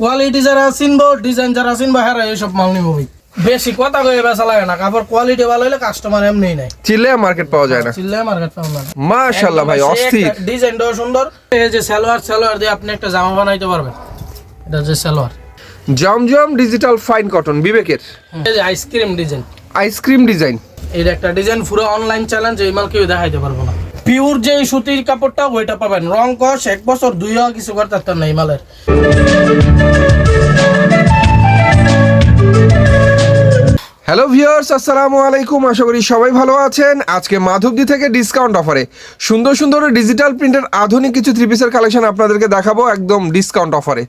Quality যারা চিনবো design যারা চিনবো হ্যাঁ এইসব মাল নিবো বেশি কথা কয়ে বেচা লাগে না কাপড় কোয়ালিটি ভালো হলে কাস্টমার এমনি নাই চিল্লে মার্কেট পাওয়া যায় না। চিল্লে মার্কেট পাবো না। মাশাআল্লাহ ভাই অস্থির। ডিজাইনটাও সুন্দর। এই যে সালোয়ার সালোয়ার দিয়ে আপনি একটা জামা বানাইতে পারবেন। এটা যে সালোয়ার। জমজম ডিজিটাল ফাইন কটন বিবেকের। এই যে আইসক্রিম ডিজাইন আইসক্রিম ডিজাইন এর একটা ডিজাইন পুরো অনলাইন চ্যালেঞ্জ এই মাল কেউ দেখাইতে পারব না। পিওর যে সুতির কাপড়টা, ওইটা পাবেন। রং কস, এক বছর দুই কিছু করতে পারতেন না এই মালের। হ্যালো ভিউয়ার্স আসসালামু আলাইকুম। আশা করি সবাই ভালো আছেন। আজকে মাধবদী থেকে ডিসকাউন্ট অফারে সুন্দর সুন্দর ডিজিটাল প্রিন্টের আধুনিক কিছু থ্রি পিসের কালেকশন আপনাদেরকে দেখাবো একদম ডিসকাউন্ট অফারে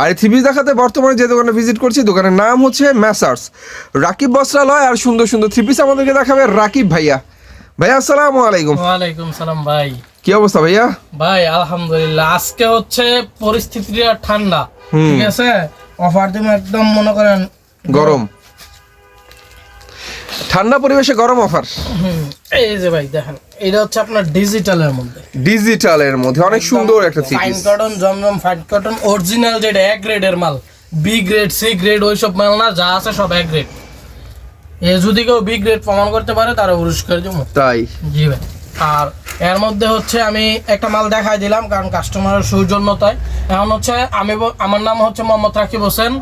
আর এই থ্রি পিস দেখাতে বর্তমানে যে দোকানে ভিজিট করছি, দোকানের নাম হচ্ছে ম্যাসার্স রাকিব বস্ত্রালয় আর সুন্দর সুন্দর থ্রি পিস আমাদেরকে দেখাবে রাকিব ভাইয়া। ভাইয়া আসসালামু আলাইকুম। ওয়ালাইকুম সালাম ভাই। কি অবস্থা ভাইয়া? ভাই আলহামদুলিল্লাহ। আজকে হচ্ছে পরিস্থিতিটা ঠান্ডা ঠিক আছে? অফার একদম মনে করেন গরম। ঠান্ডা পরিবেশে গরম অফার। এই যে ভাই দেখেন এটা হচ্ছে আপনার ডিজিটালের মধ্যে। ডিজিটালের মধ্যে অনেক সুন্দর একটা থ্রি ফাইন কটন জমজম ফাইন কটন অরিজিনাল যেটা এক গ্রেডের মাল বি গ্রেড সি গ্রেড ওইসব মাল না যা আছে সব এক গ্রেড এ যদি কেউ বি গ্রেড প্রমাণ করতে পারে তারা পুরস্কার দেবো। তাই? জি ভাই। আর এর মধ্যে হচ্ছে আমি একটা মাল দেখাই দিলাম কারণ কাস্টমারের সৌজন্যতায়। এখন হচ্ছে আমি আমার নাম হচ্ছে মোহাম্মদ রাকিব হোসেন।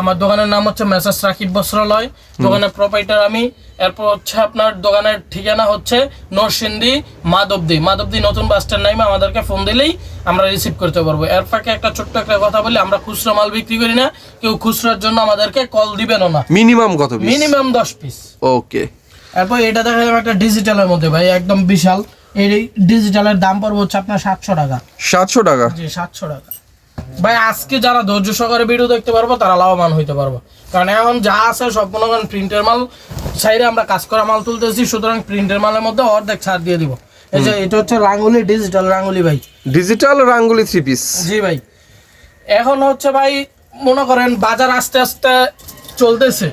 আমার দোকানের নাম হচ্ছে মেসেজ রাকিব বস্ত্রালয়। দোকানের প্রোপাইটার আমি। এরপর হচ্ছে আপনার দোকানের ঠিকানা হচ্ছে নরসিংদী মাধবদী। মাধবদী নতুন বাস স্ট্যান্ড নাইমে আমাদেরকে ফোন দিলেই আমরা রিসিভ করতে পারব। এর ফাঁকে একটা ছোট্ট একটা কথা বলি আমরা খুচরা মাল বিক্রি করি না কেউ খুচরার জন্য আমাদেরকে কল দিবেনও না। মিনিমাম কত পিস মিনিমাম দশ পিস ওকে এরপর এটা দেখা যাবে একটা ডিজিটালের মধ্যে ভাই একদম বিশাল। এই ডিজিটালের দাম পড়বে হচ্ছে আপনার সাতশো টাকা। সাতশো টাকা? জি সাতশো টাকা। ভাই আজকে যারা ধৈর্য সহকারে ভিডিও দেখতে পারব তারা লাভবান হইতে পারব। কারণ এখন যা আছে সব মনে করেন প্রিন্টের মাল সাইডে আমরা কাজ করা মাল তুলতেছি সুতরাং প্রিন্টের মালের মধ্যে অর্ধেক ছাড় দিয়ে দিব। এই যে এটা হচ্ছে রাঙ্গুলি ডিজিটাল রাঙ্গুলি ভাই। ডিজিটাল রাঙ্গুলি থ্রি পিস জি ভাই। এখন হচ্ছে ভাই মনে করেন বাজার আস্তে আস্তে চলতেছে।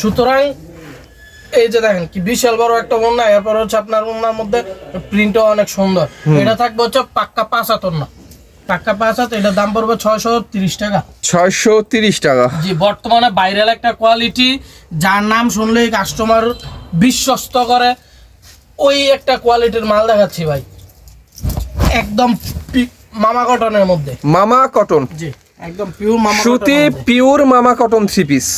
সুতরাং এই যে দেখেন কি বিশাল বড় একটা ওন্না এরপর হচ্ছে আপনার ওন্নার মধ্যে প্রিন্টও অনেক সুন্দর। এটা থাকবে হচ্ছে পাক্কা পাঁচ হাত পাক্কা পাঁচ হাত এটার দাম পড়বে ছয়শো তিরিশ টাকা। ছয়শো তিরিশ টাকা। জি বর্তমানে ভাইরাল একটা কোয়ালিটি যার নাম শুনলেই কাস্টমার বিশ্বস্ত করে। ওই একটা কোয়ালিটির মাল দেখাচ্ছি ভাই। একদম মামা কটনের মধ্যে। মামা কটন জি একদম পিওর মামা সুতি পিওর মামা কটন থ্রি পিস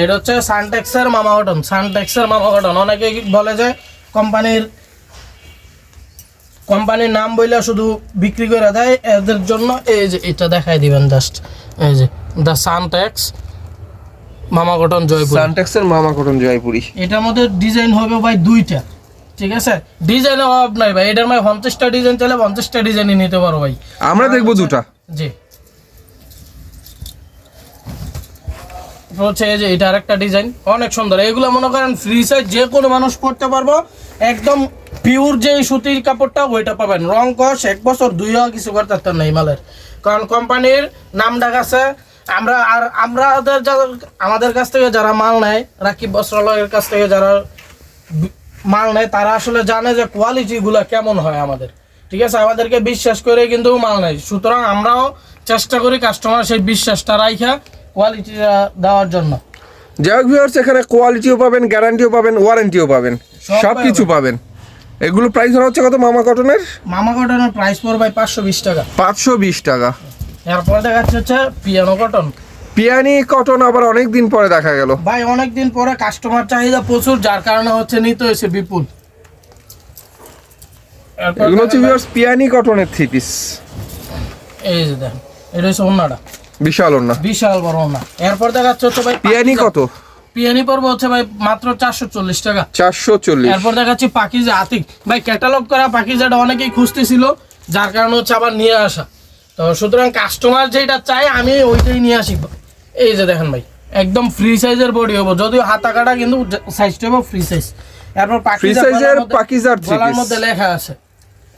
এটা হচ্ছে সানটেক্সের মামা কটন সানটেক্সের মামা কটন অনেকে বলে যে কোম্পানির কোম্পানির নাম বইলে শুধু বিক্রি করে দেয় এদের জন্য এই যে এটা দেখাই দিবেন জাস্ট এই যে দ্য সানটেক্স মামা কটন জয়পুর। সানটেক্সের মামা কটন জয়পুরি। এটার মধ্যে ডিজাইন হবে ভাই দুইটা ঠিক আছে? ডিজাইনের অভাব নাই ভাই এটার মধ্যে পঞ্চাশটা ডিজাইন চাইলে পঞ্চাশটা ডিজাইনই নিতে পারো ভাই। আমরা দেখব দুটা। জি। হচ্ছে এই যে এটা আরেকটা ডিজাইন অনেক সুন্দর। এগুলো মনে করেন ফ্রি সাইজ যে কোনো মানুষ পড়তে পারব। একদম পিওর যে সুতির কাপড়টা ওইটা পাবেন। রং কস এক বছর দুই হওয়া কিছু করতে পারতেন না এই মালের। কারণ কোম্পানির নাম ডাক আছে আমরা আর আমাদের আমাদের কাছ থেকে যারা মাল নেয় রাকিব বস্ত্রালয়ের কাছ থেকে যারা মাল নেয় তারা আসলে জানে যে কোয়ালিটিগুলো কেমন হয় আমাদের। ঠিক আছে? আমাদেরকে বিশ্বাস করে কিন্তু মাল নেয়। সুতরাং আমরাও চেষ্টা করি কাস্টমার সেই বিশ্বাসটা রাইখা কোয়ালিটিটা দেওয়ার জন্য। যাই হোক ভিউয়ার্স এখানে কোয়ালিটিও পাবেন গ্যারান্টিও পাবেন ওয়ারেন্টিও পাবেন। সব কিছু পাবেন। এগুলো প্রাইস ধরা হচ্ছে কত মামা কটনের মামা কটনের প্রাইস পড়বে পাঁচশো বিশ টাকা। পাঁচশো বিশ টাকা। এরপরে দেখাচ্ছে হচ্ছে পিয়ানো কটন পিয়ানি কটন আবার অনেক দিন পরে দেখা গেল। ভাই অনেক দিন পরে কাস্টমার চাহিদা প্রচুর যার কারণে হচ্ছে নিতে হয়েছে বিপুল। এগুলো হচ্ছে ভিউয়ার্স পিয়ানি কটনের থ্রি পিস এই যে দেখেন এটা হচ্ছে ওন্নাটা বিশাল না বিশাল বড় ওন্না এরপর দেখাচ্ছে হচ্ছে ভাই পিয়ানি কত? পিয়ানি পড়বে হচ্ছে ভাই মাত্র চারশো চল্লিশ টাকা। চারশো চল্লিশ। এরপর দেখাচ্ছি পাকিজা আতিক। ভাই ক্যাটালগ করা পাকিজাটা অনেকেই খুঁজতেছিল যার কারণে হচ্ছে আবার নিয়ে আসা। তো সুতরাং কাস্টমার যেটা চায় আমি ওইটাই নিয়ে আসি। এই যে দেখেন ভাই একদম ফ্রি সাইজের বডি হব। যদিও হাতা কাটা কিন্তু সাইজটা হব ফ্রি সাইজ এরপর পাকিজার গলার মধ্যে লেখা আছে।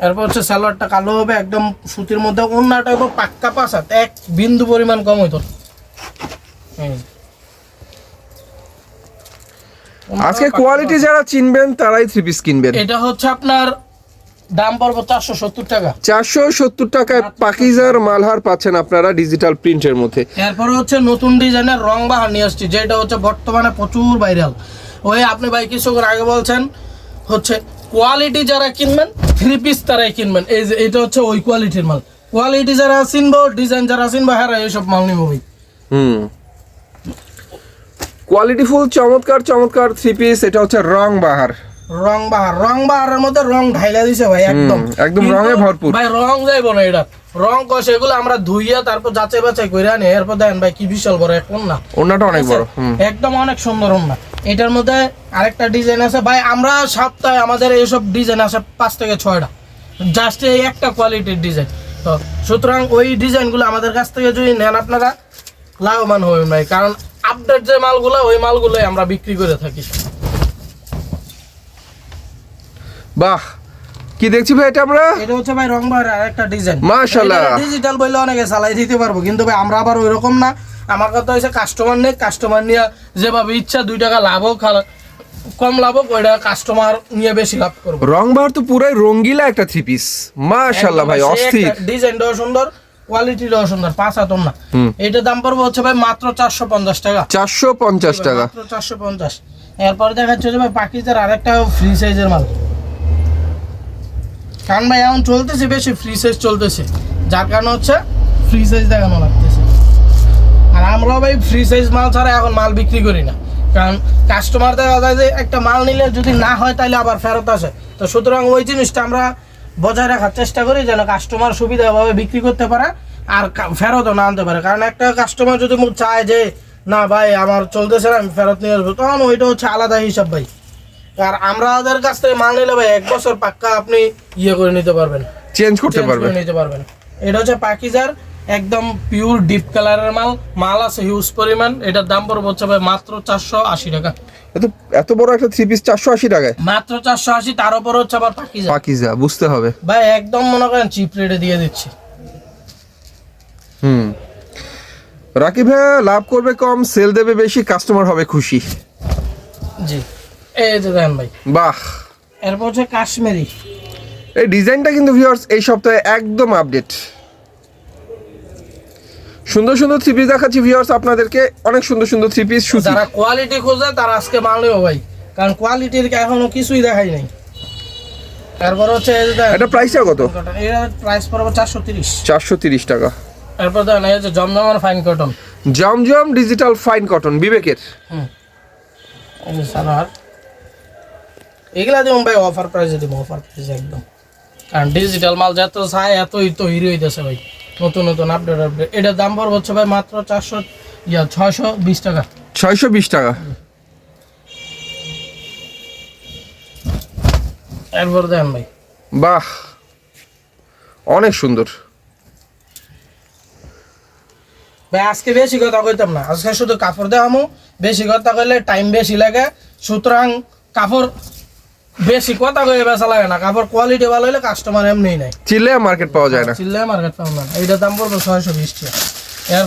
এরপর হচ্ছে সালোয়ারটা কালো হবে একদম সুতির মধ্যে। অন্যটা হবে পাক্কা পাসাত এক বিন্দু পরিমাণ কম হইতো। এই। আজকে কোয়ালিটি যারা চিনবেন তারাই থ্রি পিস কিনবেন। এটা হচ্ছে আপনার দাম পড়ব চারশো সত্তর টাকা। চারশো সত্তর টাকায় পাকিজার মালহার পাচ্ছেন আপনারা ডিজিটাল প্রিন্টের মধ্যে। এরপরে হচ্ছে নতুন ডিজাইনের রং বাহার নিয়ে আসছি যেটা হচ্ছে বর্তমানে প্রচুর ভাইরাল ওই আপনি ভাই কিছুক্ষণ আগে বলছেন হচ্ছে কোয়ালিটি যারা কিনবেন থ্রি পিস তারাই কিনবেন। এই যে এটা হচ্ছে ওই কোয়ালিটির মাল। কোয়ালিটি যারা চিনবো ডিজাইন যারা চিনবো হ্যাঁ এইসব মাল নিবো ভাই। হুম। কোয়ালিটিফুল চমৎকার চমৎকার থ্রি পিস এটা হচ্ছে রং বাহার। রং বাহার রং বাহারের মধ্যে রং ঢাইলা দিছে ভাই একদম। একদম রঙে ভরপুর। ভাই রং যাইবো না এটা। রং কষ এগুলো আমরা ধুইয়া তারপর যাচাই বাছাই করে আনি এরপর দেখেন ভাই কি বিশাল বড় এখন না ওনাটা অনেক বড় একদম অনেক সুন্দর না এটার মধ্যে আরেকটা ডিজাইন আছে। ভাই আমরা সপ্তাহে আমাদের এইসব ডিজাইন আছে পাঁচ থেকে ছয়টা। জাস্ট এই একটা কোয়ালিটির ডিজাইন। তো সুতরাং ওই ডিজাইনগুলো আমাদের কাছ থেকে যদি নেন আপনারা লাভবান হবেন ভাই। কারণ আপডেট যে মালগুলো ওই মালগুলোই আমরা বিক্রি করে থাকি। বাহ কি দেখছি ভাই এটা আমরা? এটা হচ্ছে ভাই রংবারের আরেকটা ডিজাইন মাশাআল্লাহ। ডিজিটাল বললে অনেকে চালাই দিতে পারব কিন্তু ভাই আমরা আবার ওই রকম না। আমার কথা হচ্ছে কাস্টমার নেই কাস্টমার নিয়ে যেভাবে ইচ্ছা দুই টাকা লাভ হোক কম লাভ হোক ওইটা কাস্টমার নিয়ে বেশি লাভ করব। রং বাহার তো পুরাই রঙ্গিলা একটা থ্রি পিস মাশাল্লাহ ভাই অস্থির। ডিজাইনটাও সুন্দর। কোয়ালিটিটাও সুন্দর পাঁচ না। এইটার দাম পড়বে হচ্ছে ভাই মাত্র চারশো পঞ্চাশ টাকা। চারশো পঞ্চাশ টাকা। মাত্র চারশো পঞ্চাশ। এরপরে যে ভাই আরেকটা ফ্রি সাইজের মাল। কারণ ভাই এখন চলতেছে বেশি ফ্রি সাইজ চলতেছে। যার কারণে হচ্ছে ফ্রি সাইজ দেখানো লাগতেছে। আর আমরাও ভাই ফ্রি সাইজ মাল ছাড়া এখন মাল বিক্রি করি না। কারণ কাস্টমার দেখা যায় যে একটা মাল নিলে যদি না হয় তাহলে আবার ফেরত আসে। তো সুতরাং ওই জিনিসটা আমরা বজায় রাখার চেষ্টা করি যেন কাস্টমার সুবিধাভাবে বিক্রি করতে পারে আর ফেরতও না আনতে পারে। কারণ একটা কাস্টমার যদি মুখ চায় যে না ভাই আমার চলতেছে না আমি ফেরত নিয়ে আসব। তখন ওইটা হচ্ছে আলাদা হিসাব ভাই। আর আমরা ওদের কাছ থেকে মাল নিলে ভাই এক বছর পাক্কা আপনি ইয়ে করে নিতে পারবেন। চেঞ্জ করতে পারবেন। নিতে পারবেন। এটা হচ্ছে পাকিজার একদম পিওর ডিপ কালারের মাল। মাল আছে হিউজ পরিমাণ। এটার দাম পড়বে হচ্ছে ভাই মাত্র চারশো আশি টাকা। এত এত বড় একটা থ্রি পিস চারশো আশি টাকায়? মাত্র চারশো আশি তার উপর হচ্ছে আবার পাকিজা। পাকিজা বুঝতে হবে। ভাই একদম মনে করেন চিপ রেটে দিয়ে দিচ্ছি। হুম। রাকিব ভাইয়া লাভ করবে কম সেল দেবে বেশি কাস্টমার হবে খুশি। জি। এই যে দেন ভাই। বাহ। এরপর হচ্ছে কাশ্মীরি। এই ডিজাইনটা কিন্তু ভিউয়ার্স এই সপ্তাহে একদম আপডেট সুন্দর সুন্দর থ্রি পিস দেখাচ্ছি ভিউয়ার্স আপনাদেরকে। অনেক সুন্দর সুন্দর থ্রি পিস সুতি। যারা কোয়ালিটি খোঁজে তারা আজকে নেব ভাই। কারণ কোয়ালিটির এখনও কিছুই দেখাই নাই। তারপর হচ্ছে যে এটা প্রাইসটা কত? এর প্রাইস পড়বে চারশো তিরিশ। চারশো তিরিশ টাকা। তারপর দেন এই হচ্ছে জমজমার ফাইন কটন জমজম ডিজিটাল ফাইন কটন বিবেকের। হুম। এই যে সালোয়ার। এগুলা দিব ভাই অফার প্রাইসে দিব অফার প্রাইসে একদম। কারণ ডিজিটাল মাল যত চায় এতই তো হিরো হইতেছে ভাই। নতুন নতুন আপডেট আপডেট এটার দাম পড়বে হচ্ছে ভাই মাত্র চারশো ইয়া ছয়শো বিশ টাকা। ছয়শো বিশ টাকা। এরপর দেন ভাই। বাহ অনেক সুন্দর। ভাই আজকে বেশি কথা কইতাম না। আজকে শুধু কাপড় দেওয়ামো। বেশি কথা কইলে টাইম বেশি লাগে। সুতরাং কাপড় বেশি কথা কয়ে বেচা লাগে না। কাপড় কোয়ালিটি ভালো হলে কাস্টমার এমনি নাই চিল্লে মার্কেট পাওয়া যায় না। চিল্লে মার্কেট পাবো না। এইটার দাম পড়বে ছয়শো বিশ টাকা।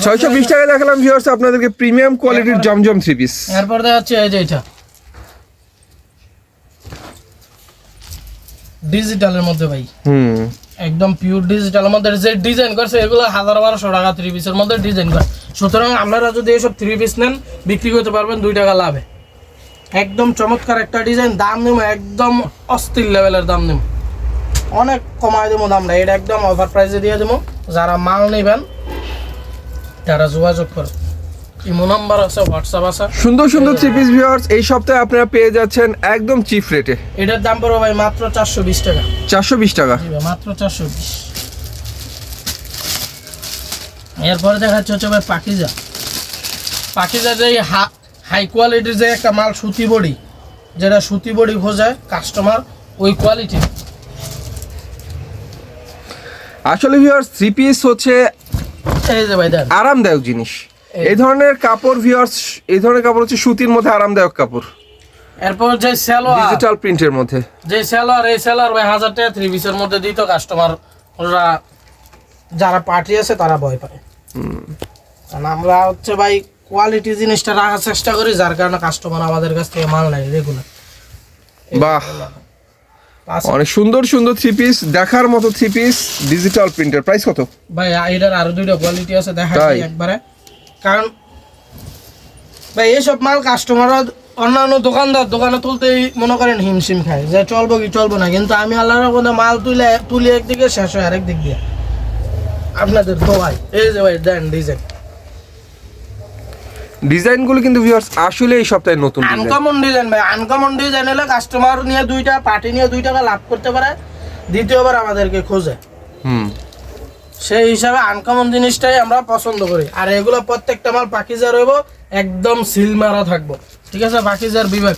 ছয়শো বিশ টাকায় দেখালাম ভিউয়ার্স আপনাদেরকে প্রিমিয়াম কোয়ালিটির জমজম থ্রি পিস এরপর দেখা যাচ্ছে এই যে এটা ডিজিটালের মধ্যে ভাই। হুম। একদম পিওর ডিজিটালের মধ্যে। যে ডিজাইন করছে এগুলো হাজার বারোশো টাকা থ্রি পিসের মধ্যে ডিজাইন করে। সুতরাং আপনারা যদি এসব থ্রি পিস নেন বিক্রি করতে পারবেন দুই টাকা লাভে। একদম চমৎকার একটা ডিজাইন দাম নেব একদম অস্থির লেভেলের দাম নেব অনেক কমায় দেবো দামটা এটা একদম অফার প্রাইসে দিয়ে দেবো যারা মাল নেবেন তারা যোগাযোগ করে ইমো নাম্বার আছে হোয়াটসঅ্যাপ আছে। সুন্দর সুন্দর থ্রি পিস ভিউয়ার্স এই সপ্তাহে আপনারা পেয়ে যাচ্ছেন একদম চিপ রেটে এটার দাম পড়বে ভাই মাত্র চারশো বিশ টাকা। চারশো বিশ টাকা। মাত্র চারশো বিশ। এরপরে দেখাচ্ছে হচ্ছে ভাই পাকিজা। পাকিজা যে হাই কোয়ালিটির যে একটা মাল সুতি বড়ি যেটা সুতি বড়ি খোঁজে কাস্টমার ওই কোয়ালিটি আসলে ভিউয়ার্স থ্রি পিস হচ্ছে এই যে ভাই আরামদায়ক জিনিস। এই। ধরনের কাপড় ভিউয়ার্স এই ধরনের কাপড় হচ্ছে সুতির মধ্যে আরামদায়ক কাপড়। এরপর যে সেলোয়ার। ডিজিটাল প্রিন্টের মধ্যে। যে সেলোয়ার এই সেলোয়ার ভাই হাজার টাকা থ্রি পিসের মধ্যে দিত কাস্টমার ওরা যারা পার্টি আছে তারা ভয় পায়। কারণ আমরা হচ্ছে ভাই কোয়ালিটি জিনিসটা রাখার চেষ্টা করি যার কারণে কাস্টমার আমাদের কাছ থেকে মাল নেয় রেগুলার বাহ। অনেক সুন্দর সুন্দর থ্রি পিস দেখার মতো three piece digital printer price কত? ভাই এটার আরও দুইটা কোয়ালিটি আছে দেখা? যায় একবারে। কারণ ভাই এইসব মাল কাস্টমার অন্যান্য দোকানদার দোকানে তুলতেই মনে করেন হিমশিম খায় যে চলবো কি চলবো না। কিন্তু আমি আল্লাহর রহমতে মাল তুলে তুলি একদিকে শেষ হয় আরেক দিক দিয়ে। আপনাদের দোয়াই এই যে ভাই দেন ডিজাইন। ডিজাইনগুলো কিন্তু ভিউয়ার্স আসলে এই সপ্তাহে নতুন আনকমন ডিজাইন ভাই আনকমন ডিজাইন হলে কাস্টমার নিয়ে দুইটা পার্টি নিয়ে দুই টাকা লাভ করতে পারে দ্বিতীয়বার আমাদেরকে খোঁজে। হুম। সেই হিসাবে আনকমন জিনিসটাই আমরা পছন্দ করি। আর এগুলো প্রত্যেকটা মাল পাকিজা রইব একদম সিল মারা থাকব। ঠিক আছে পাকিজার বিভাগ।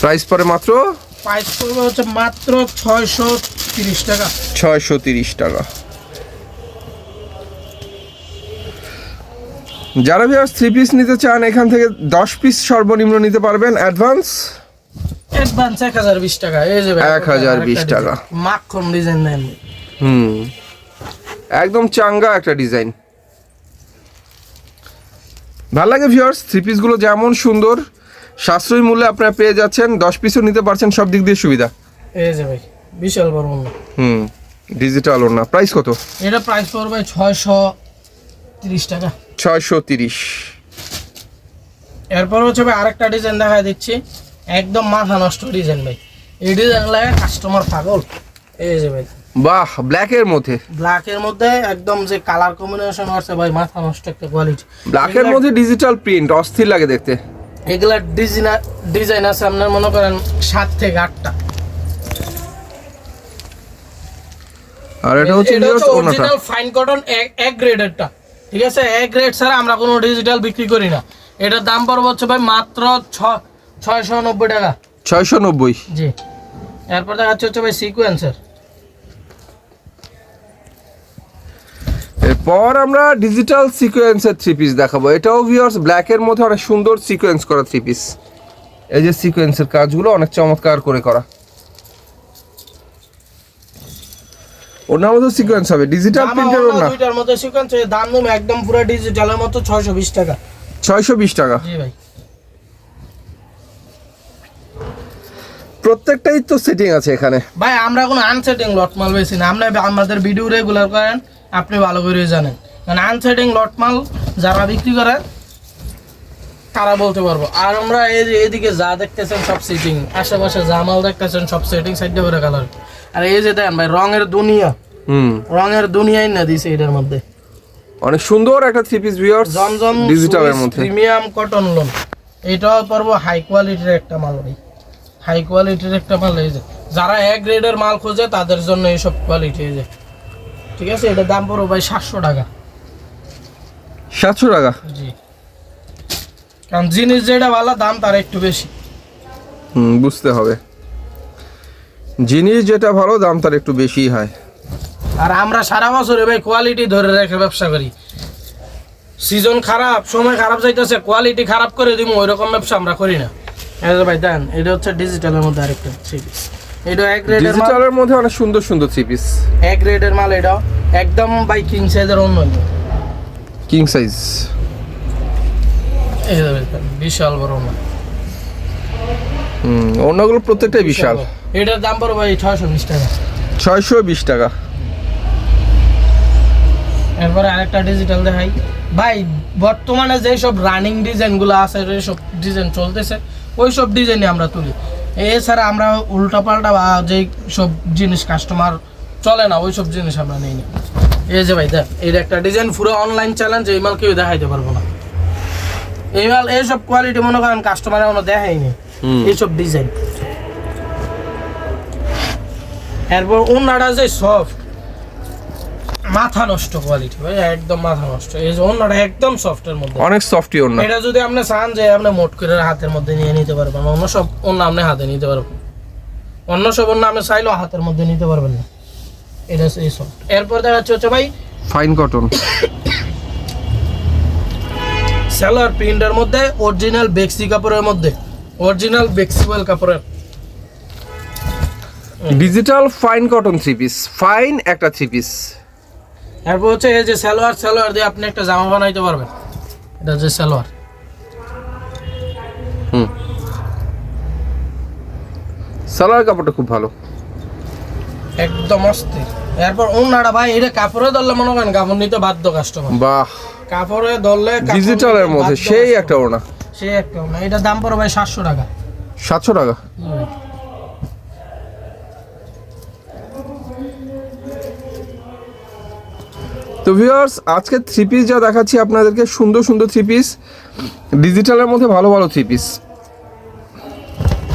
প্রাইস পরে মাত্র? প্রাইস পড়বে হচ্ছে মাত্র ছয়শো তিরিশ টাকা। ছয়শো তিরিশ টাকা। যারা ভিউয়ার্স থ্রি পিস নিতে চান এখান থেকে দশ পিস সর্বনিম্ন নিতে পারবেন। অ্যাডভান্স অ্যাডভান্স এক হাজার বিশ টাকা এই যে ভাই, 1020 টাকা। মাখন ডিজাইন দেন হুম। একদম চাঙ্গা একটা ডিজাইন ভালো লাগে ভিউয়ার্স থ্রি পিসগুলো যেমন সুন্দর সাশ্রয়ী মূল্যে আপনারা পেয়ে যাচ্ছেন দশ পিসও নিতে পারছেন সব দিক দিয়ে সুবিধা। এই যে ভাই বিশাল বড় হুম ডিজিটাল ওর না প্রাইস কত? এটা প্রাইস পড়বে ছয়শো তিরিশ টাকা। ছয়শো তিরিশ। এরপর হচ্ছে ভাই আরেকটা ডিজাইন দেখা দিচ্ছি। একদম মাথা নষ্ট ডিজাইন ভাই। এই ডিজাইন লাগে কাস্টমার পাগল। এই যে ভাই। বাহ ব্ল্যাকের মধ্যে। ব্ল্যাকের মধ্যে একদম যে কালার কম্বিনেশন আছে ভাই মাথা নষ্ট একটা কোয়ালিটি ব্ল্যাকের মধ্যে ডিজিটাল প্রিন্ট অস্থির লাগে দেখতে। এগুলা ডিজাইন ডিজাইন আছে আপনার মনে করেন সাত থেকে আটটা। আর এটা হচ্ছে অরিজিনাল ফাইন কটন এক গ্রেডেরটা ঠিক আছে? এক রেট ছাড়া আমরা কোনো ডিজিটাল বিক্রি করি না। এটার দাম পড়বে হচ্ছে ভাই মাত্র ছয়শো নব্বই টাকা। ছয়শো নব্বই জি। এরপর দেখাচ্ছে হচ্ছে ভাই সিকোয়েন্সের এরপর আমরা ডিজিটাল সিকোয়েন্সের থ্রি পিস দেখাবো। এটাও ভিউয়ার্স ব্ল্যাকের মধ্যে অনেক সুন্দর সিকোয়েন্স করা থ্রি পিস এই যে সিকোয়েন্সের কাজগুলো অনেক চমৎকার করে করা। ওনার মধ্যে সিকোয়েন্স হবে ডিজিটাল প্রিন্টের ওনা দুইটার মধ্যে সিকোয়েন্স দাম দাম একদম পুরো ডিজিটালের মতো ছয়শো বিশ টাকা। ছয়শো বিশ টাকা। জি ভাই। প্রত্যেকটাই তো সেটিং আছে এখানে। ভাই আমরা কোনো আনসেটিং লট মাল বেশি না। আমরা আমাদের ভিডিও রেগুলার করেন আপনি ভালো করে জানেন। মানে আনসেটিং লট মাল যারা বিক্রি করে তারা বলতে পারব। আর আমরা এই যে এদিকে যা দেখতেছেন সব সেটিং আশেপাশে যা মাল দেখতেছেন সব সেটিং সাইড করে কালার আর এই যে দেন ভাই রঙের দুনিয়া। হুম। রঙের দুনিয়াই না দিছে এটার মধ্যে। অনেক সুন্দর একটা থ্রি পিস ভিউয়ার্স জমজম ডিজিটালের মধ্যে। প্রিমিয়াম কটন লোন এটাও পারব হাই কোয়ালিটির একটা মাল ভাই। হাই কোয়ালিটির একটা মাল এই যে। যারা এক গ্রেডের মাল খোঁজে তাদের জন্য এইসব কোয়ালিটি এই যে। ঠিক আছে? এটার দাম পড়ব ভাই সাতশো টাকা। সাতশো টাকা? জি। কারণ জিনিস যেটা ভালো দাম তার একটু বেশি। হুম বুঝতে হবে। জিনিস যেটা ভালো দাম তার একটু বেশিই হয়। আর আমরা সারা বছরে ভাই কোয়ালিটি ধরে রেখে ব্যবসা করি। সিজন খারাপ সময় খারাপ যাইতেছে কোয়ালিটি খারাপ করে দিব ওই রকম ব্যবসা আমরা করি না। যে ভাই দেন এটা হচ্ছে ডিজিটালের মধ্যে আরেকটা থ্রি পিস এটা এক গ্রেডের ডিজিটালের মধ্যে অনেক সুন্দর সুন্দর থ্রি পিস এক গ্রেডের মাল এটাও একদম বাই কিং সাইজের অন্য। কিং সাইজ এই বিশাল বড় মাল। হুম অন্যগুলো প্রত্যেকটাই বিশাল এটার দাম পড়বে ভাই ছয়শো বিশ টাকা। ছয়শো বিশ টাকা। এরপরে আরেকটা ডিজিটাল দেখাই। ভাই বর্তমানে যে সব রানিং ডিজাইনগুলো আছে সব ডিজাইন চলতেছে ওই সব ডিজাইনই আমরা তুলি। এছাড়া আমরা উল্টাপাল্টা বা যে সব জিনিস কাস্টমার চলে না ওই সব জিনিস আমরা নিই না। এই যে ভাই দেখ এর একটা ডিজাইন পুরো অনলাইন চ্যালেঞ্জ এই মাল কেউ দেখাইতে পারব না। এই এইসব কোয়ালিটি মনে করেন কাস্টমার এখনও দেখাইনি এইসব ডিজাইন এরপর অন্যটা যে সফট মাথা নষ্ট কোয়ালিটি ভাই একদম মাথা নষ্ট। এই যে অন্যটা একদম সফটের মধ্যে। অনেক সফটি ওর এটা যদি আপনি চান যে আপনি মোট করে হাতের মধ্যে নিয়ে নিতে পারবেন অন্য সব অন্য আপনি হাতে নিতে পারবেন। অন্য সব অন্য আপনি চাইলেও হাতের মধ্যে নিতে পারবেন না। এটা হচ্ছে এই সব এরপর দেখা যাচ্ছে হচ্ছে ভাই ফাইন কটন সেলার প্রিন্টের মধ্যে অরিজিনাল বেক্সি কাপড়ের মধ্যে। অরিজিনাল বেক্সিবল কাপড়ের। Digital fine cotton three piece fine একটা থ্রি পিস এরপর হচ্ছে এই যে সালোয়ার সালোয়ার দিয়ে আপনি একটা জামা বানাইতে পারবেন। এটা হচ্ছে সালোয়ার। হুম। সালোয়ার কাপড়টা খুব ভালো। একদম অস্থির। এরপর অন্যটা ভাই এটা কাপড়ে ধরলে মনে করেন কাপড় নিতে বাধ্য কাস্টমার বাহ। কাপড়ে ধরলে ডিজিটালের মধ্যে সেই একটা ওড়না। সেই একটা না এটার দাম পড়ে ভাই সাতশো টাকা। সাতশো টাকা? তো ভিউয়ার্স আজকে থ্রি পিস যা দেখাচ্ছি আপনাদেরকে সুন্দর সুন্দর থ্রি পিস ডিজিটালের মধ্যে ভালো ভালো থ্রি পিস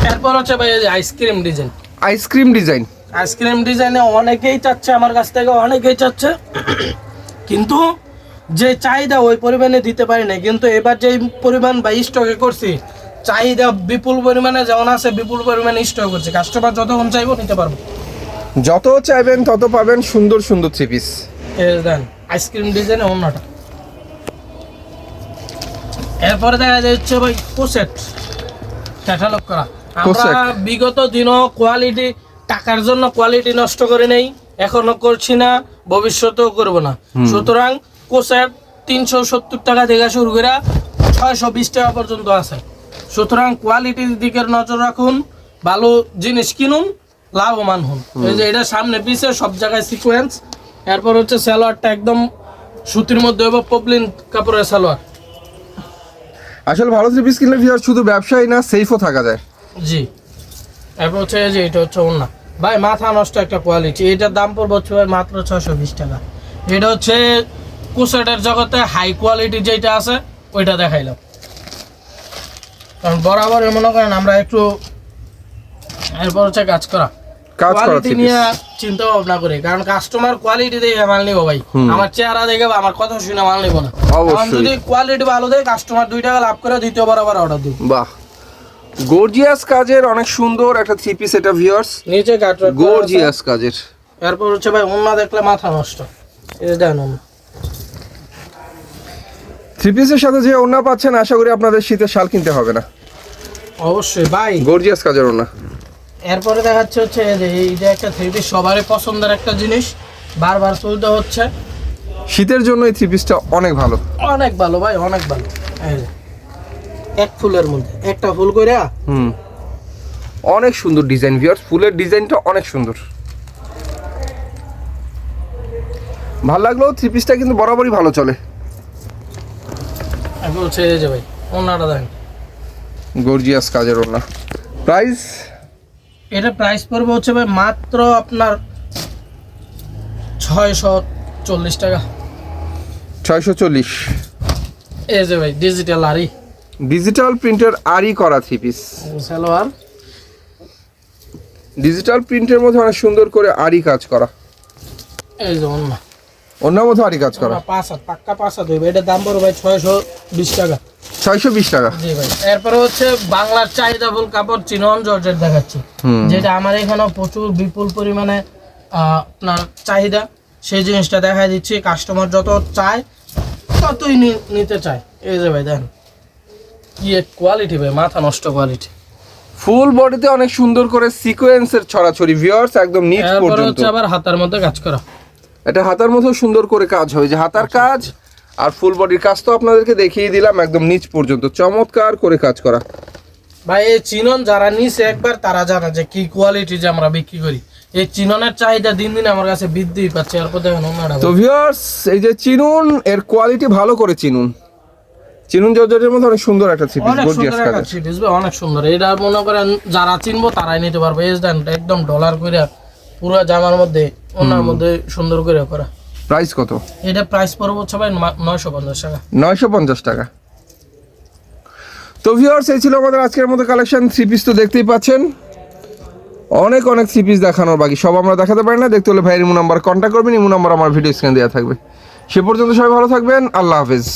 এরপর হচ্ছে ভাই ice cream design ice cream design ice cream ডিজাইনে অনেকেই চাচ্ছে আমার কাছ থেকে অনেকেই চাচ্ছে। কিন্তু যে চাহিদা ওই পরিমাণে দিতে পারি না কিন্তু এবার যে পরিমাণ বা স্টকে করছি চাহিদা বিপুল পরিমাণে যেমন আছে বিপুল পরিমাণে স্টক করছি। কাস্টমার যতক্ষণ চাইব নিতে পারব। যত চাইবেন তত পাবেন সুন্দর সুন্দর থ্রি পিস দেন আইসক্রিম ডিজাইনে অন্যটা। এরপরে দেখা যাচ্ছে ভাই কোসেট ক্যাটালগ করা। আমরা বিগত দিনও কোয়ালিটি টাকার জন্য কোয়ালিটি নষ্ট করে নেই এখনও করছি না ভবিষ্যতেও করব না। সুতরাং কোসেট তিনশো সত্তর টাকা থেকে শুরু করে ছয়শো বিশ টাকা পর্যন্ত আছে। সুতরাং কোয়ালিটির দিকের নজর রাখুন ভালো জিনিস কিনুন লাভবান হন। এই যে এটা সামনে পিছে সব জায়গায় সিকোয়েন্স এরপর হচ্ছে সালোয়ারটা একদম সুতির মধ্যে এবং পবলিন কাপড়ের সালোয়ার। আসলে ভালো থ্রি পিস কিনলে ভিউয়ার শুধু ব্যবসায়ী না সেফও থাকা যায়। জি। এরপর হচ্ছে এই যে এটা হচ্ছে অন্য ভাই মাথা নষ্ট একটা কোয়ালিটি এটার দাম পড়বে হচ্ছে ভাই মাত্র ছয়শো বিশ টাকা। এটা হচ্ছে কুসেটের জগতে হাই কোয়ালিটি যেটা আছে ওইটা দেখাইলাম। কারণ বরাবর মনে করেন আমরা একটু এরপর হচ্ছে কাজ করা। কোয়ালিটি নিয়ে চিন্তা ভাবনা করি কারণ কাস্টমার কোয়ালিটি দেখে মাল নিবো ভাই। আমার চেহারা দেখে বা আমার কথা শুনে মাল নিবো না। যদি কোয়ালিটি ভালো দেয় কাস্টমার দুই টাকা লাভ করে দ্বিতীয় বরাবর অর্ডার দিব। বাহ। গর্জিয়াস কাজের অনেক সুন্দর একটা থ্রি পিস এটা ভিউয়ার্স নিচে গর্জিয়াস কাজের। এরপর হচ্ছে ভাই অন্য দেখলে মাথা নষ্ট। দেন অন্য থ্রি পিসের সাথে যে ওড়না পাচ্ছেন আশা করি আপনাদের শীতের শাল কিনতে হবে না। অবশ্যই ভাই। গর্জিয়াস কাজের ওড়না। এরপরে দেখাচ্ছে হচ্ছে এই যে এইটা একটা থ্রি পিস সবারই পছন্দের একটা জিনিস বারবার তুলতে হচ্ছে। শীতের জন্য এই থ্রি পিসটা অনেক ভালো। অনেক ভালো ভাই অনেক ভালো। এক ফুলের মধ্যে একটা ফুল করে হুম। অনেক সুন্দর ডিজাইন ভিউয়ার্স ফুলের ডিজাইনটা অনেক সুন্দর। ভালো লাগল থ্রি পিসটা কিন্তু বরাবরই ভালো চলে। এখন হচ্ছে এই যে ভাই দেখেন। গর্জিয়াস কাজের ওড়না প্রাইস? এটা প্রাইস পড়বে হচ্ছে ভাই মাত্র আপনার ছয়শো চল্লিশ টাকা। ছয়শো চল্লিশ। এই যে ভাই ডিজিটাল আরই ডিজিটাল প্রিন্টের আরই করা থ্রি পিস সালোয়ার। ডিজিটাল প্রিন্টের মধ্যে অনেক সুন্দর করে আরই কাজ করা। এই যে অন্য মধ্যে আরই কাজ করা? পাঁচ হাত পাক্কা পাঁচ হাত হইবে। এটার দাম পড়বে ভাই ছয়শো বিশ টাকা। ছয়শো বিশ টাকা। জি ভাই। এরপরে হচ্ছে বাংলার চাহিদা ফুল কাপড় চিনন জর্জেট দেখাচ্ছি। যেটা আমার এখানেও প্রচুর বিপুল পরিমাণে আপনার চাহিদা। সেই জিনিসটা দেখা দিচ্ছি। কাস্টমার যত চায় ততই নিতে চায়। এই যে ভাই দেখেন। কি এক কোয়ালিটি ভাই মাথা নষ্ট কোয়ালিটি ফুল বডিতে অনেক সুন্দর করে সিকোয়েন্সের ছড়াছড়ি ভিউয়ার্স একদম নিচ পর্যন্ত। হচ্ছে আবার হাতার মধ্যে কাজ করা। এটা হাতার মধ্যে সুন্দর করে কাজ হয়। যে হাতার কাজ আর ফুল বডির কাজ তো আপনাদেরকে দেখিয়ে দিলাম একদম নিচ পর্যন্ত। চমৎকার করে কাজ করা। ভাই এই চিনন যারা নিছে একবার তারা জানে যে কি কোয়ালিটি যে আমরা বিক্রি করি। এই চিননের চাহিদা দিন দিন আমার কাছে বৃদ্ধি পাচ্ছে দেখেন ওনারা তো ভিউয়ার্স এই যে চিনুন এর কোয়ালিটি ভালো করে চিনুন। চিনুন জর্জরের মধ্যে অনেক সুন্দর একটা থ্রি পিস অনেক গর্জিয়াস সুন্দর একটা কাজের অনেক সুন্দর। এটা মনে করেন যারা চিনবো তারাই নিতে পারবে। এই একদম ডলার করে পুরো জামার মধ্যে ওনার মধ্যে সুন্দর করে করা। প্রাইস কত? এটা প্রাইস পড়বে হচ্ছে ভাই নয়শো পঞ্চাশ টাকা। নয়শো পঞ্চাশ টাকা। তো ভিউয়ার্স এই ছিল আমাদের আজকের মতো কালেকশন থ্রি পিস তো দেখতেই পাচ্ছেন। অনেক অনেক থ্রি পিস দেখানোর বাকি। সব আমরা দেখাতে পারি না। দেখতে হলে ভাইয়ের ইমু নাম্বার কন্ট্যাক্ট করবেন। ইমু নাম্বার আমার ভিডিও স্ক্রিনে দেওয়া থাকবে। সে পর্যন্ত সবাই ভালো থাকবেন। আল্লাহ হাফেজ।